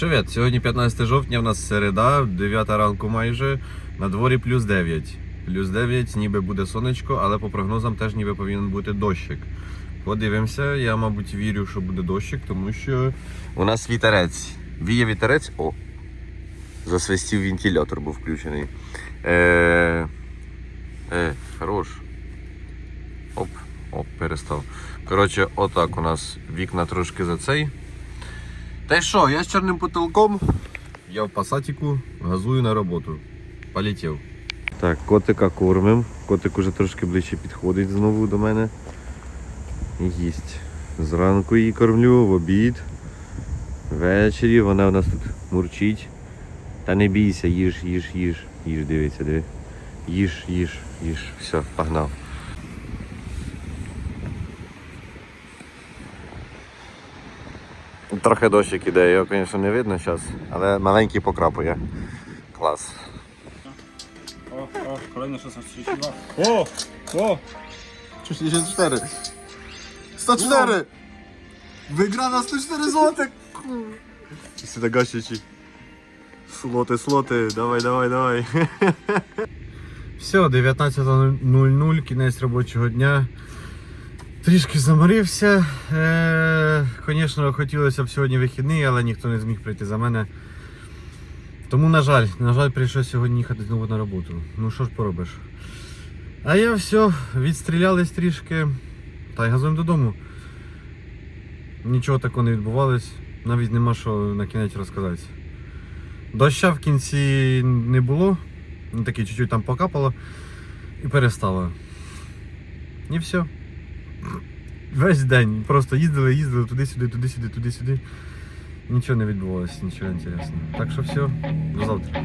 Привіт, сьогодні 15 жовтня, в нас середа, 9 ранку майже, на дворі плюс 9. Плюс 9, ніби буде сонечко, але по прогнозам теж ніби повинен бути дощик. Подивимося, я, мабуть, вірю, що буде дощик, тому що у нас вітерець. Віє вітерець, о! Засвистів вентилятор був включений. Е, е, хорош. Оп, оп, перестав. Коротше, отак у нас вікна трошки за цей. Та й що, я з чорним потолком. Я в пасатіку газую на роботу. Полетів. Так, котика кормим. Котик уже трошки ближче підходить знову до мене. Їсть. Зранку її кормлю, в обід. Ввечері вона у нас тут мурчить. Та не бійся, їж, їж, їж, їж, дивіться, диви. Їж, їж, їж. Все, погнав. Трохи дощик іде, його, звісно, не видно зараз, але маленький покрапує. Клас. О, о, kolejne 1632. O! O! 64. 104! Wygrana 104 злотих! Сюди гащичі. Слоти, слоти, давай, давай, давай. Все, 19.00, кінець робочого дня. Трішки заморився. Е, Звісно, хотілося б сьогодні вихідний, але ніхто не зміг прийти за мене. Тому, на жаль, на жаль, прийшлося сьогодні їхати знову на роботу. Ну що ж поробиш. А я все, відстрілялись трішки та й газуємо додому. Нічого такого не відбувалось, навіть нема що на кінець розказати. Доща в кінці не було, ну таки чуть-чуть там покапало і перестало. І все. Весь день. Просто їздили, їздили туди-сюди, туди-сюди, туди-сюди. Нічого не відбувалося, нічого інтересного. Так що все, до завтра.